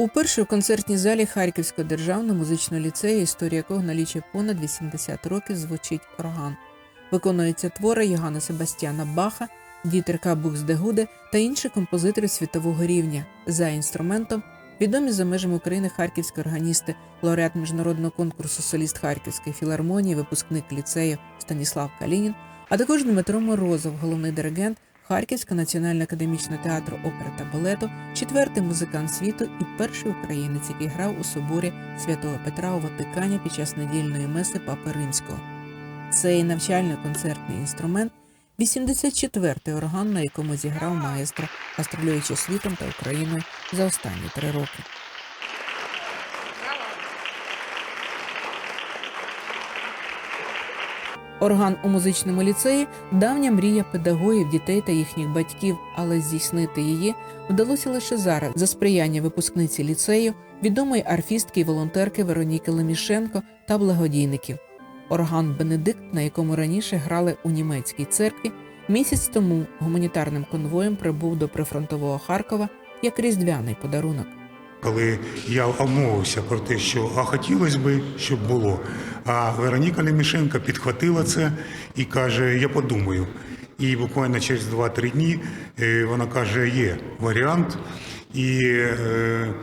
Уперше у концертній залі Харківського державного музичного ліцею, історія якого налічує понад 80 років, звучить орган. Виконуються твори Йоганна Себастьяна Баха, Дітерка Буксдегуде та інші композитори світового рівня. За інструментом відомі за межами України харківські органісти, лауреат міжнародного конкурсу соліст Харківської філармонії, випускник ліцею Станіслав Калінін, а також Дмитро Морозов, головний диригент Харківського національного академічного театру опери та балету, четвертий музикант світу і перший українець, який грав у соборі святого Петра у Ватикані під час недільної меси Папи Римського. Цей навчально-концертний інструмент 84-й орган, на якому зіграв маестро, гастролюючи світом та Україною за останні три роки. Орган у музичному ліцеї давня мрія педагогів, дітей та їхніх батьків, але здійснити її вдалося лише зараз за сприяння випускниці ліцею, відомої арфістки і волонтерки Вероніки Лемішенко та благодійників. Орган Бенедикт, на якому раніше грали у німецькій церкві, місяць тому гуманітарним конвоєм прибув до прифронтового Харкова як різдвяний подарунок. Коли я обмовився про те, що а хотілося би, щоб було. А Вероніка Лемішенко підхватила це і каже: Я подумаю. І буквально через 2-3 дні е, вона каже: є варіант. І е,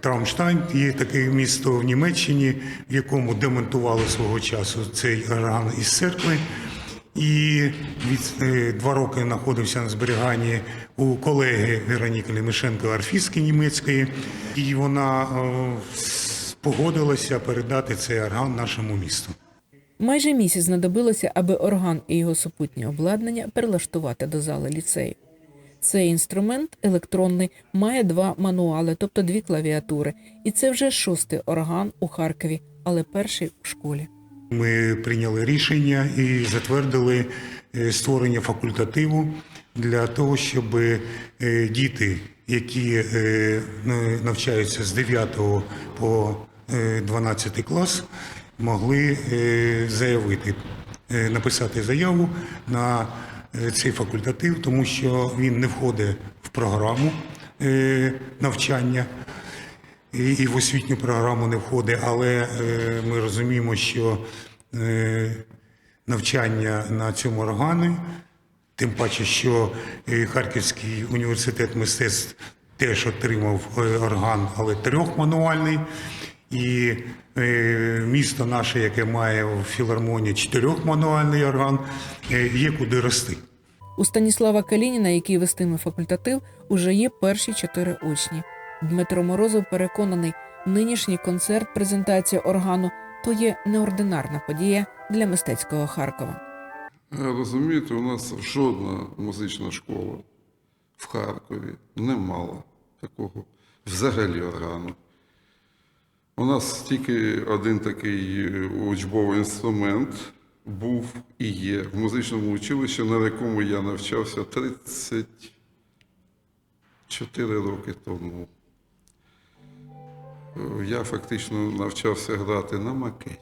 Траумштайн є таке місто в Німеччині, в якому демонтували свого часу цей орган із церкви. І від е, два роки знаходився на зберіганні у колеги Вероніки Лемешенко арфістки німецької, і вона е, погодилася передати цей орган нашому місту. Майже місяць знадобилося, аби орган і його супутнє обладнання перелаштувати до зали ліцею. Цей інструмент електронний має два мануали, тобто дві клавіатури, і це вже шостий орган у Харкові, але перший у школі. Ми прийняли рішення і затвердили е, створення факультативу для того, щоб е, діти, які е, навчаються з 9 по е, 12 клас, могли заявити, написати заяву на цей факультатив, тому що він не входить в програму навчання і, в освітню програму не входить, але е, ми розуміємо, що е, навчання на цьому органі, тим паче, що е, Харківський університет мистецтв теж отримав орган, але трьохмануальний. І місто наше, яке має в філармонії чотирьохмануальний орган, є куди рости. У Станіслава Калініна, який вестиме факультатив, уже є перші чотири учні. Дмитро Морозов переконаний, нинішній концерт, презентація органу то є неординарна подія для мистецького Харкова. Розумієте, у нас жодна музична школа в Харкові не мала такого взагалі органу. У нас тільки один такий е, учбовий інструмент був і є в музичному училищі, на якому я навчався 34 роки тому. Я фактично навчався грати на макеті.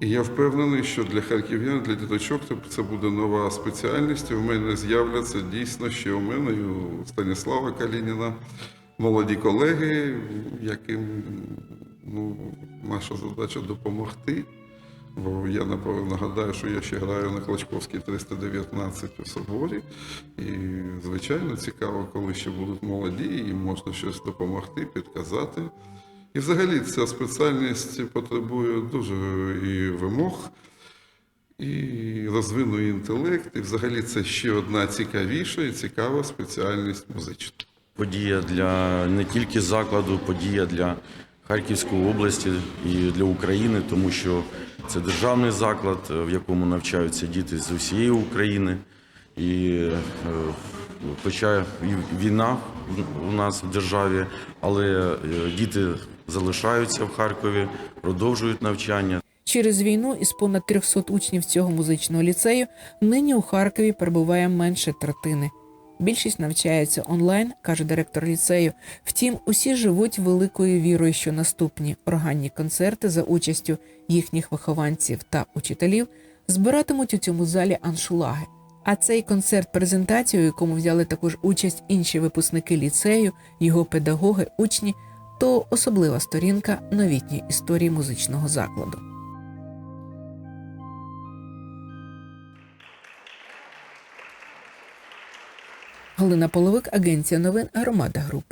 І я впевнений, що для харків'ян, для діточок це буде нова спеціальність. У мене з'являться дійсно ще у мене і у Станіслава Калініна молоді колеги, яким ну, наша задача допомогти. Бо я нагадаю, що я ще граю на Клочковській 319 у соборі. І, звичайно, цікаво, коли ще будуть молоді, і можна щось допомогти, підказати. І взагалі ця спеціальність потребує дуже і вимог, і розвинує інтелект. І взагалі це ще одна цікавіша і цікава спеціальність музична. Подія для не тільки закладу, подія для Харківської області і для України, тому що це державний заклад, в якому навчаються діти з усієї України. І е, хоча війна у нас в державі, але е, діти залишаються в Харкові, продовжують навчання. Через війну із понад 300 учнів цього музичного ліцею нині у Харкові перебуває менше третини. Більшість навчається онлайн, каже директор ліцею. Втім, усі живуть великою вірою, що наступні органні концерти за участю їхніх вихованців та учителів збиратимуть у цьому залі аншулаги. А цей концерт презентацію, у якому взяли також участь інші випускники ліцею, його педагоги, учні, то особлива сторінка новітньої історії музичного закладу. Галина Половик, агенція новин Громада Груп.